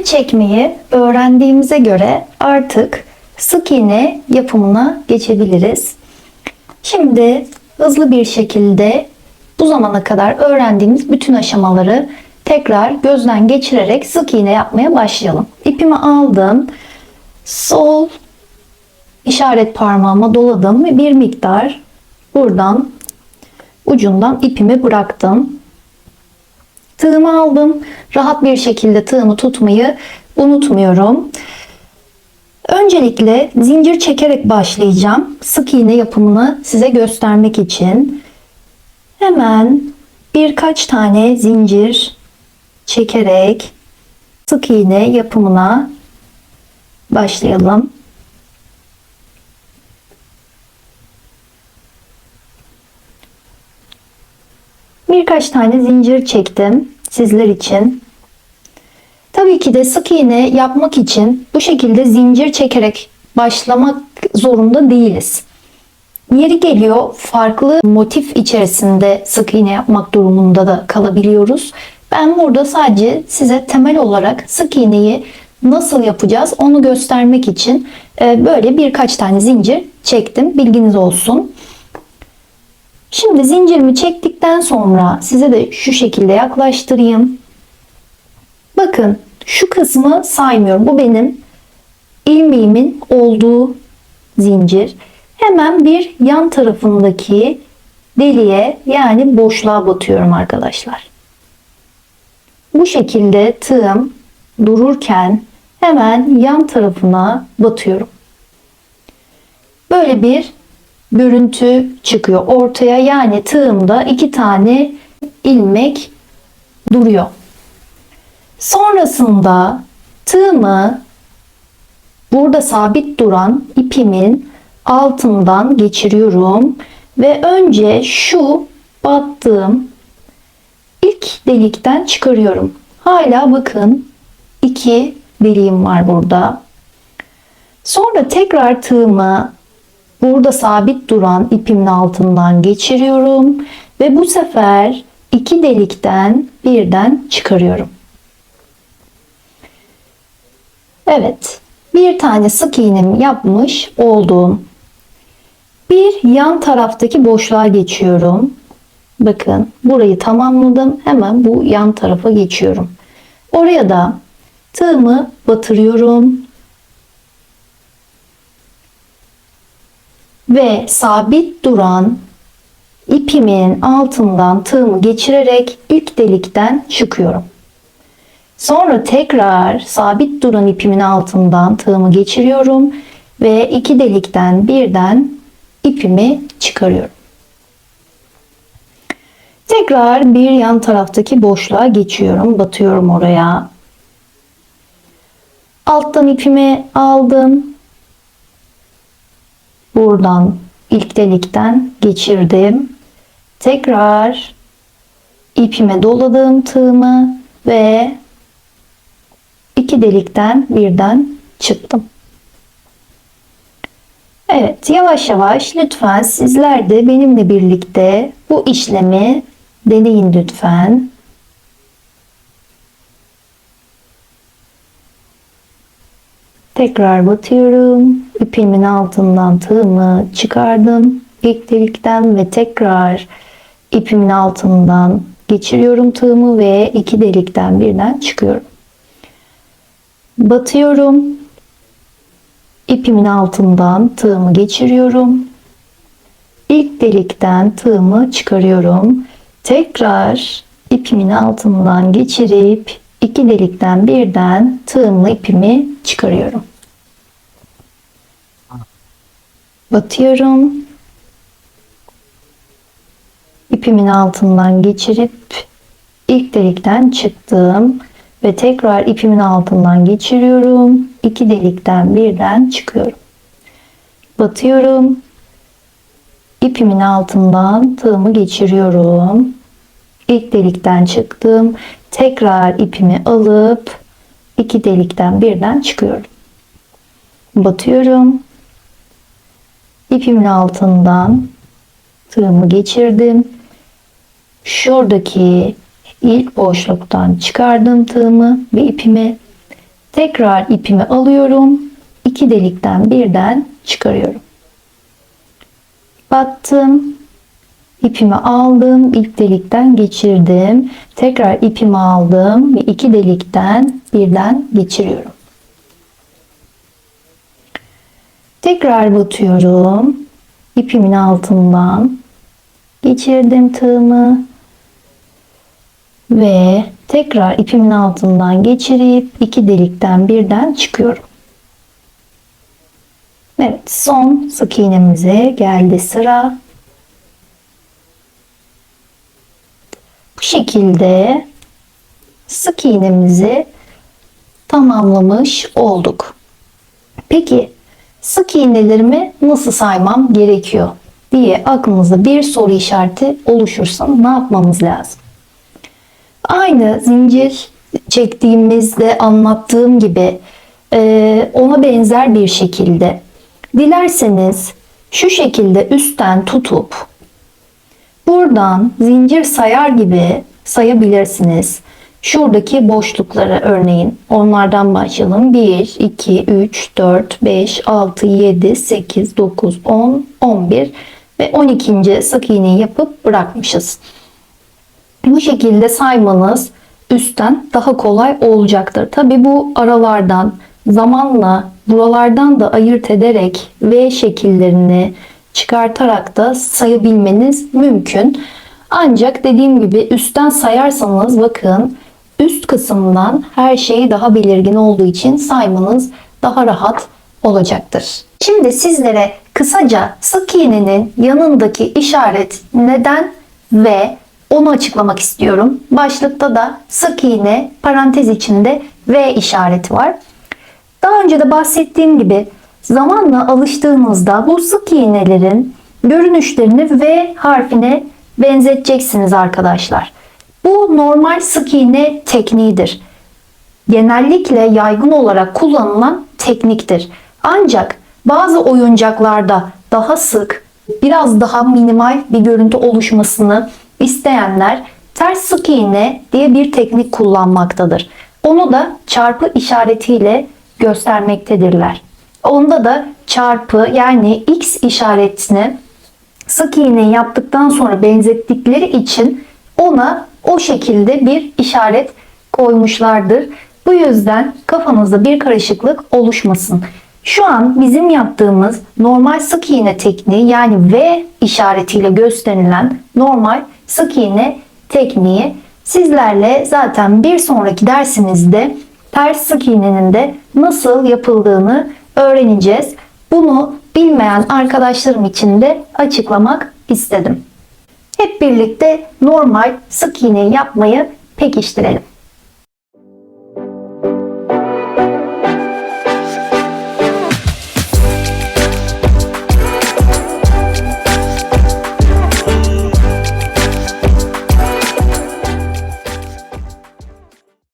Zincir çekmeyi öğrendiğimize göre artık sık iğne yapımına geçebiliriz. Şimdi hızlı bir şekilde bu zamana kadar öğrendiğimiz bütün aşamaları tekrar gözden geçirerek sık iğne yapmaya başlayalım. İpimi aldım. Sol işaret parmağıma doladım ve bir miktar buradan ucundan ipimi bıraktım. Tığımı aldım. Rahat bir şekilde tığımı tutmayı unutmuyorum. Öncelikle zincir çekerek başlayacağım. Sık iğne yapımını size göstermek için. Hemen birkaç tane zincir çekerek sık iğne yapımına başlayalım. Birkaç tane zincir çektim sizler için. Tabii ki de sık iğne yapmak için bu şekilde zincir çekerek başlamak zorunda değiliz. Yeri geliyor farklı motif içerisinde sık iğne yapmak durumunda da kalabiliyoruz. Ben burada sadece size temel olarak sık iğneyi nasıl yapacağız onu göstermek için e, böyle birkaç tane zincir çektim. Bilginiz olsun. Şimdi zincirimi çektikten sonra size de şu şekilde yaklaştırayım. Bakın şu kısmı saymıyorum. Bu benim ilmeğimin olduğu zincir. Hemen bir yan tarafındaki deliğe yani boşluğa batıyorum arkadaşlar. Bu şekilde tığım dururken hemen yan tarafına batıyorum. Böyle bir görüntü çıkıyor ortaya. Yani tığımda iki tane ilmek duruyor. Sonrasında tığımı burada sabit duran ipimin altından geçiriyorum ve önce şu battığım ilk delikten çıkarıyorum. Hala bakın iki deliğim var burada. Sonra tekrar tığımı burada sabit duran ipimin altından geçiriyorum ve bu sefer iki delikten birden çıkarıyorum. Evet, bir tane sık iğnemi yapmış oldum. Bir yan taraftaki boşluğa geçiyorum. Bakın burayı tamamladım. Hemen bu yan tarafa geçiyorum. Oraya da tığımı batırıyorum. Ve sabit duran ipimin altından tığımı geçirerek ilk delikten çıkıyorum. Sonra tekrar sabit duran ipimin altından tığımı geçiriyorum ve iki delikten birden ipimi çıkarıyorum. Tekrar bir yan taraftaki boşluğa geçiyorum. Batıyorum oraya. Alttan ipimi aldım. Buradan ilk delikten geçirdim. Tekrar ipime doladım tığımı ve iki delikten birden çıktım. Evet yavaş yavaş lütfen sizler de benimle birlikte bu işlemi deneyin lütfen. Tekrar batıyorum. İpimin altından tığımı çıkardım. İlk delikten ve tekrar ipimin altından geçiriyorum tığımı ve iki delikten birden çıkıyorum. Batıyorum. İpimin altından tığımı geçiriyorum. İlk delikten tığımı çıkarıyorum. Tekrar ipimin altından geçirip iki delikten birden tığımla ipimi çıkarıyorum. Batıyorum. İpimin altından geçirip ilk delikten çıktım ve tekrar ipimin altından geçiriyorum. İki delikten birden çıkıyorum. Batıyorum. İpimin altından tığımı geçiriyorum. İlk delikten çıktım. Tekrar ipimi alıp iki delikten birden çıkıyorum. Batıyorum. İpimin altından tığımı geçirdim. Şuradaki ilk boşluktan çıkardım tığımı ve ipimi Tekrar ipimi alıyorum. İki delikten birden çıkarıyorum. Battım. İpimi aldım. ilk delikten geçirdim. Tekrar ipimi aldım ve iki delikten birden geçiriyorum. Tekrar batıyorum. İpimin altından geçirdim tığımı ve tekrar ipimin altından geçirip iki delikten birden çıkıyorum. Evet son sık iğnemize geldi sıra. Bu şekilde sık iğnemizi tamamlamış olduk. Peki sık iğnelerimi nasıl saymam gerekiyor diye aklınızda bir soru işareti oluşursa ne yapmamız lazım? Aynı zincir çektiğimizde anlattığım gibi e, ona benzer bir şekilde dilerseniz şu şekilde üstten tutup buradan zincir sayar gibi sayabilirsiniz. Şuradaki boşlukları örneğin onlardan başlayalım. 1, 2, 3, 4, 5, 6, 7, 8, 9, 10, 11 ve 12. sık iğneyi yapıp bırakmışız. Bu şekilde saymanız üstten daha kolay olacaktır. Tabi bu aralardan zamanla buralardan da ayırt ederek V şekillerini çıkartarak da sayabilmeniz mümkün. Ancak dediğim gibi üstten sayarsanız bakın üst kısımdan her şey daha belirgin olduğu için saymanız daha rahat olacaktır. Şimdi sizlere kısaca sık iğnenin yanındaki işaret neden ve onu açıklamak istiyorum. Başlıkta da sık iğne parantez içinde V işareti var. Daha önce de bahsettiğim gibi zamanla alıştığınızda bu sık iğnelerin görünüşlerini V harfine benzeteceksiniz arkadaşlar. Bu normal sık iğne tekniğidir. Genellikle yaygın olarak kullanılan tekniktir. Ancak bazı oyuncaklarda daha sık, biraz daha minimal bir görüntü oluşmasını isteyenler ters sık iğne diye bir teknik kullanmaktadır. Onu da çarpı işaretiyle göstermektedirler. Onda da çarpı yani x işaretini sık iğne yaptıktan sonra benzettikleri için ona o şekilde bir işaret koymuşlardır. Bu yüzden kafanızda bir karışıklık oluşmasın. Şu an bizim yaptığımız normal sık iğne tekniği yani V işaretiyle gösterilen normal sık iğne tekniği sizlerle zaten bir sonraki dersimizde ters sık iğnenin de nasıl yapıldığını öğreneceğiz. Bunu bilmeyen arkadaşlarım için de açıklamak istedim. Hep birlikte normal sık iğne yapmayı pekiştirelim.